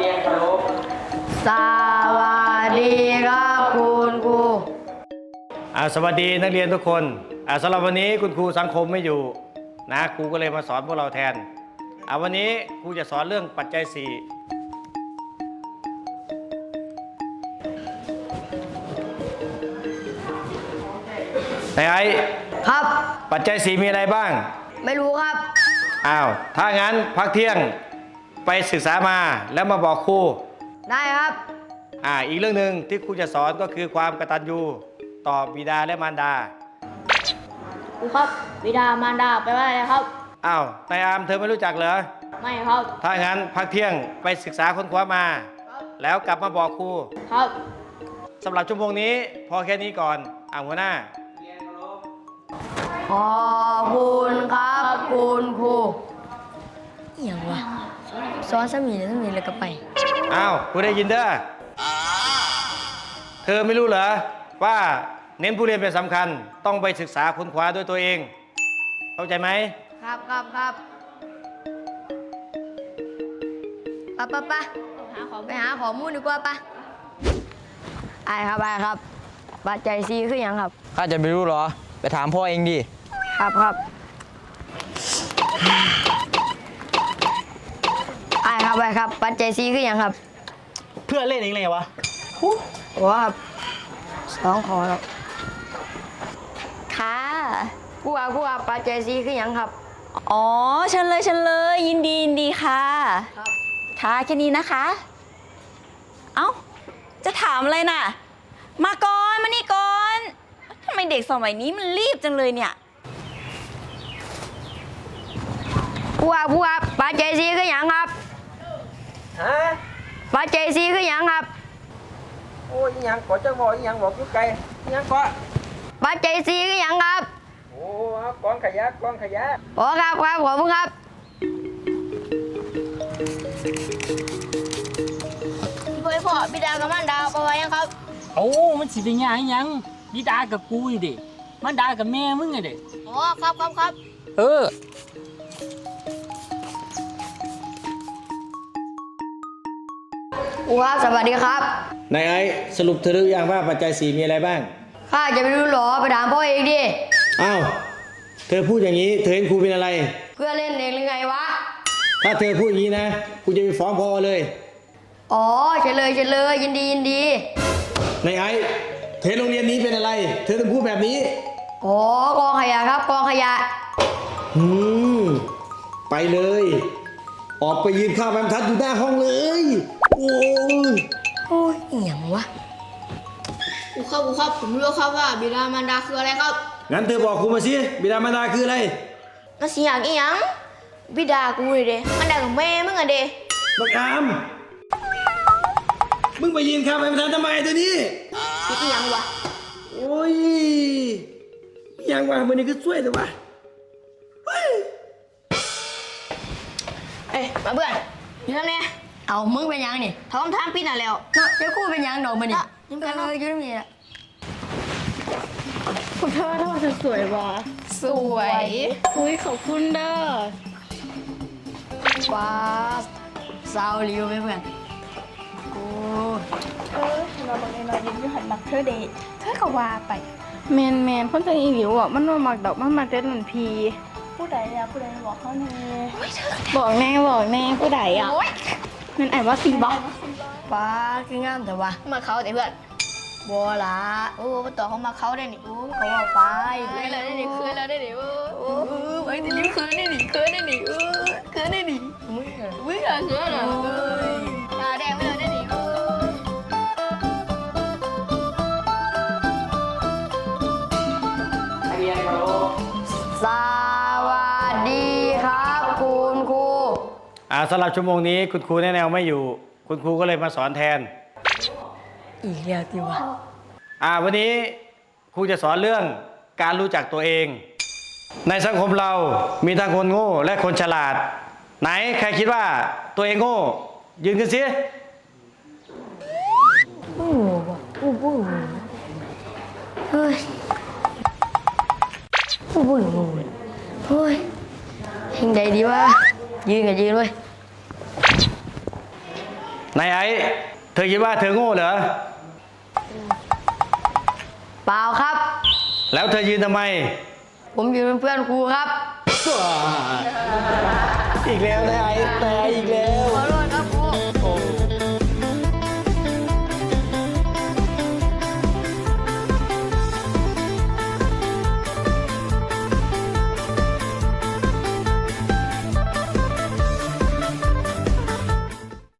เรียนเคารพสวัสดีครับคุณครู อ่าสวัสดีนักเรียนทุกคนอ่าสำหรับวันนี้คุณครูสังคมไม่อยู่นะครูก็เลยมาสอนพวกเราแทนอ่าวันนี้ครูจะสอนเรื่องปัจจัยสี่ไหนไอ้ครับ ปัจจัยสี่มีอะไรบ้าง ไม่รู้ครับ อ้าว ถ้างั้นพักเที่ยง ไปศึกษามาแล้วมาบอกครูได้ครับอ่าอีกเรื่องหนึ่งที่ครูจะสอนก็คือความกตัญญูต่อบิดาและมารดาครูครับบิดามารดาแปลว่าอะไรครับอ้าวนายอามเธอไม่รู้จักเหรอไม่ครับถ้างั้นพักเที่ยงไปศึกษาค้นคว้ามา แล้วกลับมาบอกครูครับสำหรับชั่วโมงนี้พอแค่นี้ก่อนอ่าหัวหน้าขอบคุณครับคุณครู อหย่างวะซ้อนสมีสมีแล้วก็ไป อ้าวครูได้ยินเด้อเธอไม่รู้เหรอ ว่าเน้นผู้เรียนเป็นสำคัญ ต้องไปศึกษาค้นคว้าด้วยตัวเอง เข้าใจไหม ครับครับครับปะปะปะหาของไปหาข้อมูลดีกว่าปะไอ้ครับไอ้ครับปัจจัยซีคืออย่างครับ ข้าจะไม่รู้เหรอ ไปถามพ่อเองดิ ครับครับไอ้ ครับไอ้ครับ ปัจจัยซีคืออย่างครับเพื่อนเล่นเองเลยวะโอ้ครับสองขอครับค่ะผู้ว่าผู้ว่าปัจจัยซีคืออย่างครับ อ๋อเชิญเลยเชิญเลย ยินดียินดีค่ะครับ ค่ะแค่นี้นะคะ เอ้า จะถามอะไรน่ะ มาก่อนมานี่ก่อนทำไมเด็กสมัยนี้มันรีบจังเลยเนี่ยผู้ว่าผู้ว่าปัจจัยซีคืออย่างครับ ฮะปัจจัยซีคืออย่างครับ โอ้ยอิหยังก่อจังบอกอิหยังบอกอยู่ไกลอิหยังก่อปัจจัยซีคืออย่างครับโอ้เอากองขยะกองขยะโอ้ครับครับขอบคุณครับ พี่พ่อพ่อบิดากับมารดาแปลว่ายังครับ โอ้มันสิเป็นหยังหยังบิดากับกูนี่เด็มันดากับแม่มึงไงเด็อ๋อครับครับครับ เออ ผู้ว่าสวัสดีครับนายไอ้สรุปเธอรู้ยังว่าปัจจัยสี่มีอะไรบ้าง ข้าจะไปรู้หรอไปถามพ่อเองดิ อ้าว เธอพูดอย่างนี้ เธอเห็นครูเป็นอะไร เพื่อเล่นเองหรือไงวะ ถ้าเธอพูดอย่างนี้นะครูจะไปฟ้องพ่อเลย อ๋อเฉลยเฉลยยินดียินดี นายไอ้เธอโรงเรียนนี้เป็นอะไร เธอต้องพูดแบบนี้ อ๋อกองขยะครับกองขยะ อืม ไปเลย ออกไปยืนข้าวแมมทัดอยู่หน้าห้องเลย โอ้ยโอ้ยอหย่างวะครูครับครูครับผมรู้ครับว่าบิดามารดาคืออะไรครับ งั้นเธอบอกครูมาสิบิดามารดาคืออะไร มันสิอย่างอีหยังบิดากูนี่เด้มารดากับแม่มึงอะเด้บักอาม มึงไปยืนข้าวแมมทัดทำไมตัวนี้ คิดอีหยังวะโอ้ยยังว่ามันนี่คือช่วยแต่ว่าเฮ้ย เอ้ยมาเบื่อนอยู่ทำไง เอามึงเป็นหยังนี่ทำทางปีน่ะแล้ว เนาะเดี๋ยวกูเป็นหยังดอกมันนี่อะยิ้มกันเอเนาะ ออยืนนี่ละคุณเธอทำไมสวยๆวะสวยอุ้ยขอบคุณเด้อว้าสาวริวไหมเพื่อนโอ้เออเราบอกเลยเรายิ้มอยู่หันมักเธอเดทเธอก็ว่าไปแมนแมนคนจังอีหลิวอะมันมามักดอกมันมักเด่นหนุนพีผู้ใดอะผู้ใดบอกเขาแน่บอกแน่บอกแน่ผู้ใดอะ มันไอ้ว่าสีบอกป้าคืองามแต่ว่ามาเขาแต่เพื่อนบัวละโอ้มาต่อเขามาเขาได้นี่โอ้เขาว่าไปคืนแล้วได้ดิคืนแล้วได้ดิโอ้โอ้ไอ้ดิคืนได้ดิคืนได้ดิเออคืนได้ดิมึงเหรอวิ่งอะคืนอะตาแดงไปเลยได้ดิ อ่าสำหรับชั่วโมงนี้คุณครูแนะแนวไม่อยู่ คุณครูก็เลยมาสอนแทน อีกแล้วที่ว่าอ่าวันนี้ครูจะสอนเรื่องการรู้จักตัวเอง ในสังคมเรามีทั้งคนโง่และคนฉลาด ไหนใครคิดว่าตัวเองโง่ ยืนขึ้นสิโอ้โหว่ะโอ้โหเฮ้ยโอ้โหเฮ้ยเฮงใดดีวะยืนกับยืนเว้ย นายไอ้เธอคิดว่าเธอโง่เหรอ เปล่าครับ แล้วเธอยืนทำไม ผมอยู่เป็นเพื่อนครูครับ อีกแล้วนายไอ้นายไอ้อีกแล้วขอโทษ